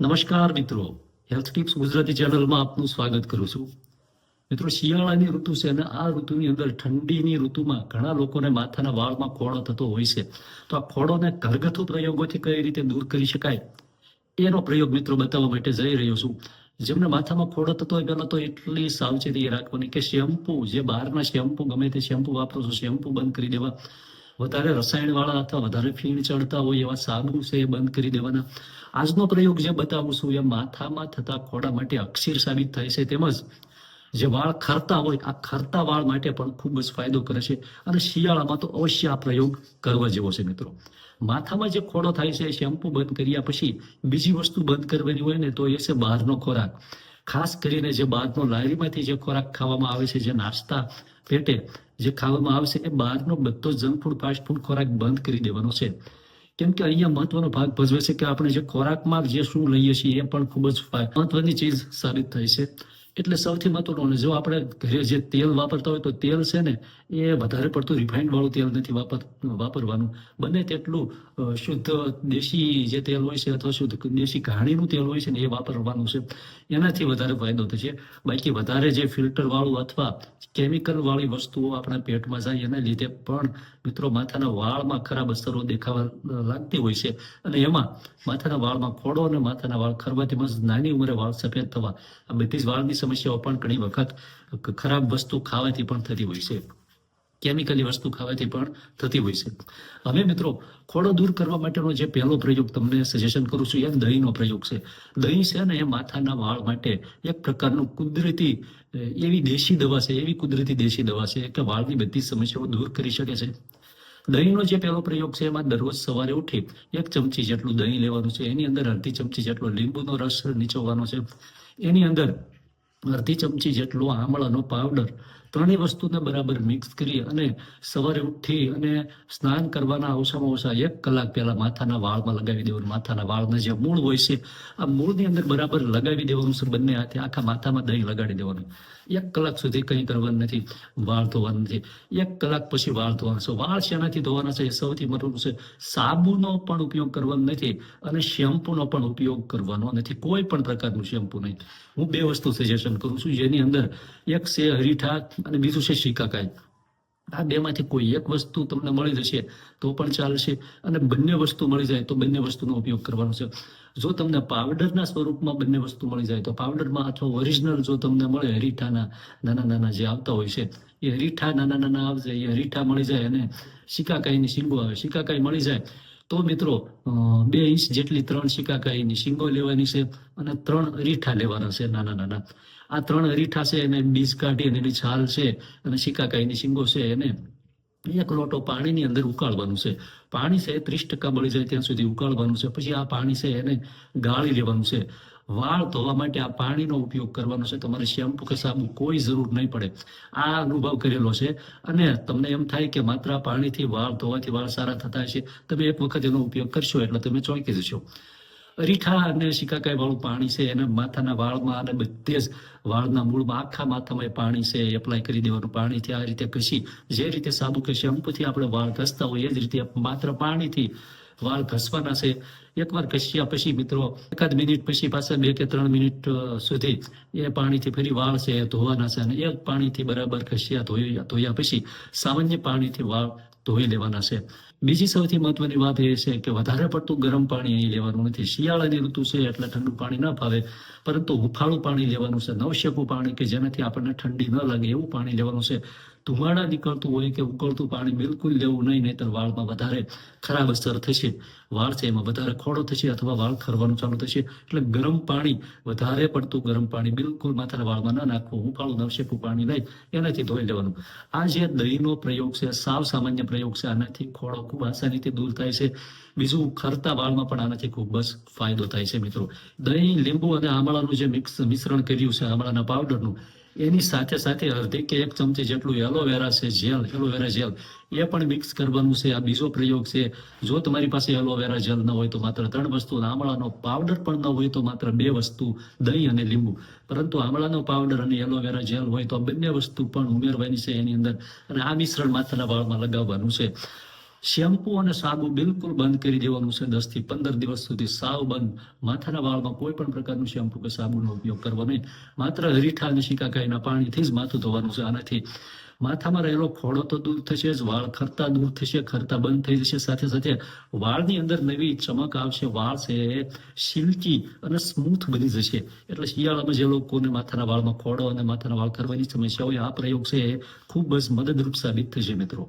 નમસ્કાર મિત્રો. Health tips Gujarati ચેનલમાં આપનું સ્વાગત કરું છું. મિત્રો, શિયાળાની ઋતુ છે અને આ ઋતુની અંદર ઠંડીની ઋતુમાં ઘણા લોકોને માથાના વાળમાં ખોડો થતો હોય છે. તો આ ખોડોને ઘરગથ્થુ પ્રયોગોથી કઈ રીતે દૂર કરી શકાય? એનો પ્રયોગ મિત્રો બતાવવા માટે જઈ રહ્યો છું. જેમને માથામાં ખોડો થતો હોય પહેલાં તો એટલી સાવચેતી રાખવાની કે શેમ્પુ, જે બહારના શેમ્પુ ગમે તે શેમ્પુ વાપરો છો, શેમ્પુ બંધ કરી દેવા. વધારે રસાયણ વાળા અથવા વધારે ફીણ ચડતા હોય એવા સાબુ છે એ બંધ કરી દેવાના. આજનો પ્રયોગ જે બતાવું છું એ માથામાં થતા ખોડા માટે અક્ષીર સાબિત થાય છે. તેમજ જે વાળ ખરતા હોય, આ ખરતા વાળ માટે પણ ખૂબ જ ફાયદો કરે છે. અને શિયાળામાં તો અવશ્ય આ પ્રયોગ કરવા જેવો છે મિત્રો. માથામાં જે ખોડો થાય છે શેમ્પુ બંધ કર્યા પછી બીજી વસ્તુ બંધ કરવાની હોય ને તો એ છે બહારનો ખોરાક. ખાસ કરીને જે બહારનો લારીમાંથી જે ખોરાક ખાવામાં આવે છે, જે નાસ્તા પેટે જે ખાવામાં આવશે એ બહારનો બધો જંક ફૂડ ફાસ્ટ ફૂડ ખોરાક બંધ કરી દેવાનો છે. કેમ કે અહીંયા મહત્વનો ભાગ ભજવે છે કે આપણે જે ખોરાકમાં જે શું લઈએ છીએ એ પણ ખૂબ જ મહત્વની ચીજ સાબિત થઈ છે. એટલે સૌથી મહત્વનું જો આપણે ઘરે જે તેલ વાપરતા હોય તો તેલ છે ને, એ વધારે પડતું રિફાઇન્ડ વાળું તેલ નથી વાપર, વાપરવાનું. બને તેટલું શુદ્ધ દેશી જે તેલ હોય છે અથવા શુદ્ધ દેશી ઘાણીનું તેલ હોય છે ને, એ વાપરવાનું છે. એનાથી વધારે ફાયદો થશે. બાકી વધારે જે ફિલ્ટર વાળું અથવા કેમિકલ વાળી વસ્તુઓ આપણા પેટમાં જાય એના લીધે પણ મિત્રો માથાના વાળમાં ખરાબ અસરો દેખાવા લાગતી હોય છે. અને એમાં માથાના વાળમાં ખોડો અને માથાના વાળ ખરવાથી નાની ઉંમરે વાળ સફેદ થવા, આ બધી જ વાળની સમસ્યાઓ પણ ઘણી વખત ખરાબ વસ્તુ ખાવાથી પણ થતી હોય છે. કેમિકલી વસ્તુ ખાવાથી પણ થતી હોય છે. હવે મિત્રો, ખોડો દૂર કરવા માટેનો જે પહેલો પ્રયોગ તમને સજેશન કરું છું એ દહીંનો પ્રયોગ છે. દહીં છે ને એ માથાના વાળ માટે એક પ્રકારનું કુદરતી એવી દેશી દવા છે, એવી કુદરતી દેશી દવા છે કે વાળની બધી સમસ્યાઓ દૂર કરી શકે છે. દહીંનો જે પહેલો પ્રયોગ છે, એમાં દરરોજ સવારે ઉઠી એક ચમચી જેટલું દહીં લેવાનું છે, એની અંદર અડધી ચમચી જેટલો લીંબુનો રસ નીચોવાનો છે. એની અંદર અડધી ચમચી જેટલો આમળાનો પાવડર ત્રણેય વસ્તુને બરાબર મિક્સ કરી અને સવારે ઉઠી અને સ્નાન કરવાના ઓછામાં ઓછા એક કલાક પહેલા માથાના વાળમાં લગાવી દેવાનું. માથાના વાળના જે મૂળ હોય છે, આ મૂળની અંદર બરાબર લગાવી દેવાનું છે બંને હાથે આખા માથામાં દહીં લગાડી દેવાનું. એક કલાક સુધી કંઈ કરવાનું નથી, વાળ ધોવાનું નથી. એક કલાક પછી વાળ ધોવાના છે. વાળ શેનાથી ધોવાના છે? એ સૌથી મહત્વનું છે, સાબુનો પણ ઉપયોગ કરવાનો નથી અને શેમ્પૂનો પણ ઉપયોગ કરવાનો નથી. કોઈ પણ પ્રકારનું શેમ્પુ નહીં. હું બે વસ્તુ સજેશન કરું છું. જેની અંદર એક છે હરીઠા અને બીજું છે શિકાકાઈ આ બેમાંથી કોઈ એક વસ્તુ તમને મળી જશે તો પણ ચાલશે અને બંને વસ્તુ મળી જાય તો બંને વસ્તુનો ઉપયોગ કરવાનો છે. જો તમને પાવડરના સ્વરૂપમાં બંને વસ્તુ મળી જાય તો પાવડરમાં અથવા ઓરિજિનલ જો તમને મળે હરીઠાના નાના નાના જે આવતા હોય છે, એ હરીઠા નાના નાના આવશે, એ હરીઠા મળી જાય અને શિકાકાઈની શીંગો આવે. શિકાકાઈ મળી જાય તો મિત્રો બે ઇંચ જેટલી ત્રણ શિકાકાઈની શીંગો લેવાની છે અને ત્રણ રીઠા લેવાના છે નાના નાના. આ ત્રણ અરીઠા છે એને બીજ કાઢી અને એની છાલ છે અને શિકાકાઈની શીંગો છે એને એક લોટો પાણીની અંદર ઉકાળવાનું છે. પાણી છે ત્રીસ ટકા બળી જાય ત્યાં સુધી ઉકાળવાનું છે. પછી આ પાણી છે એને ગાળી લેવાનું છે. વાળ ધોવા માટે આ પાણીનો ઉપયોગ કરવાનો છે. તમારે શેમ્પુ કે સાબુ કોઈ જરૂર નહીં પડે. આ અનુભવ કરેલો છે. અને તમને એમ થાય કે માત્ર પાણીથી વાળ ધોવાથી વાળ સારા થતા છે તમે એક વખત એનો ઉપયોગ કરશો એટલે તમે ચોંકી જશો. અરીઠા અને શિકાકાઈ વાળું પાણી છે. એને માથાના વાળમાં અને બધે જ વાળના મૂળમાં આખા માથામાં પાણી છે. એપ્લાય કરી દેવાનું. પાણીથી આ રીતે ઘસી, જે રીતે સાબુ કે શેમ્પુથી આપણે વાળ ઘસતા હોય, એ જ રીતે માત્ર પાણીથી વાળ ઘસવાના છે. એકવાર ઘસ્યા પછી મિત્રો, એકાદ મિનિટ પછી પાછા બે કે ત્રણ મિનિટ સુધી એ પાણીથી ફરી વાળ છે ધોવાના છે અને એ પાણીથી બરાબર ઘસ્યા ધોઈ, ધોયા પછી સામાન્ય પાણીથી વાળ ધોઈ લેવાના છે. બીજી સૌથી મહત્વની વાત એ છે કે વધારે પડતું ગરમ પાણી અહીં લેવાનું નથી. શિયાળાની ઋતુ છે એટલે ઠંડુ પાણી ન ભાવે, પરંતુ હુફાળું પાણી લેવાનું છે. નવશેકું પાણી કે જેનાથી આપણને ઠંડી ન લાગે એવું પાણી લેવાનું છે. ધુમાડા નીકળતું હોય કે ઉકળતું પાણી બિલકુલ લેવું નહીં, નહીતર વાળમાં વધારે ખરાબ અસર થશે. વાળ છે એમાં વધારે ખોડો થશે અથવા વાળ ખરવાનું ચાલુ થશે. એટલે ગરમ પાણી, વધારે પડતું ગરમ પાણી બિલકુલ માથાના વાળમાં ન નાખવું. હુંફાળું નવશેકું પાણી લઈ એનાથી ધોઈ લેવાનું. આ જે દહીંનો પ્રયોગ છે, સાવ સામાન્ય પ્રયોગ છે, આનાથી ખોડો ખૂબ આસાનીથી દૂર થાય છે. બીજું, ખરતા વાળમાં પણ આનાથી ખૂબ જ ફાયદો થાય છે મિત્રો. દહીં, લીંબુ અને આમળાનું જે મિક્સ મિશ્રણ કર્યું છે, આમળાના પાવડરનું એની સાથે સાથે અડધી કે એક ચમચી જેટલું એલોવેરા છે, જેલ, એલોવેરા જેલ, એ પણ મિક્સ કરવાનું છે. આ બીજો પ્રયોગ છે, જો તમારી પાસે એલોવેરા જેલ ન હોય તો માત્ર ત્રણ વસ્તુ આમળાનો પાવડર પણ ન હોય તો માત્ર બે વસ્તુ, દહીં અને લીંબુ. પરંતુ આમળાનો પાવડર અને એલોવેરા જેલ હોય તો બંને વસ્તુ પણ ઉમેરવાની છે એની અંદર, અને આ મિશ્રણ માથાના વાળમાં લગાવવાનું છે. શેમ્પુ અને સાબુ બિલકુલ બંધ કરી દેવાનું છે. દસથી પંદર દિવસ સુધી સાવ બંધ. માથાના વાળમાં કોઈ પણ પ્રકારનું શેમ્પુ કે સાબુનો ઉપયોગ કરવો નહીં. માત્ર હરીઠા અને શીકાકાઈના પાણીથી જ માથું ધોવાનું છે. આનાથી માથામાં રહેલો ખોડો તો દૂર થશે જ, વાળ ખરતા દૂર થશે, ખરતા બંધ થઈ જશે. સાથે સાથે વાળની અંદર નવી ચમક આવશે, વાળ છે સિલ્કી અને સ્મૂથ બની જશે. એટલે શિયાળામાં જે લોકોને માથાના વાળમાં ખોડો અને માથાના વાળ કરવાની સમસ્યા હોય, આ પ્રયોગ છે ખૂબ જ મદદરૂપ સાબિત થશે મિત્રો.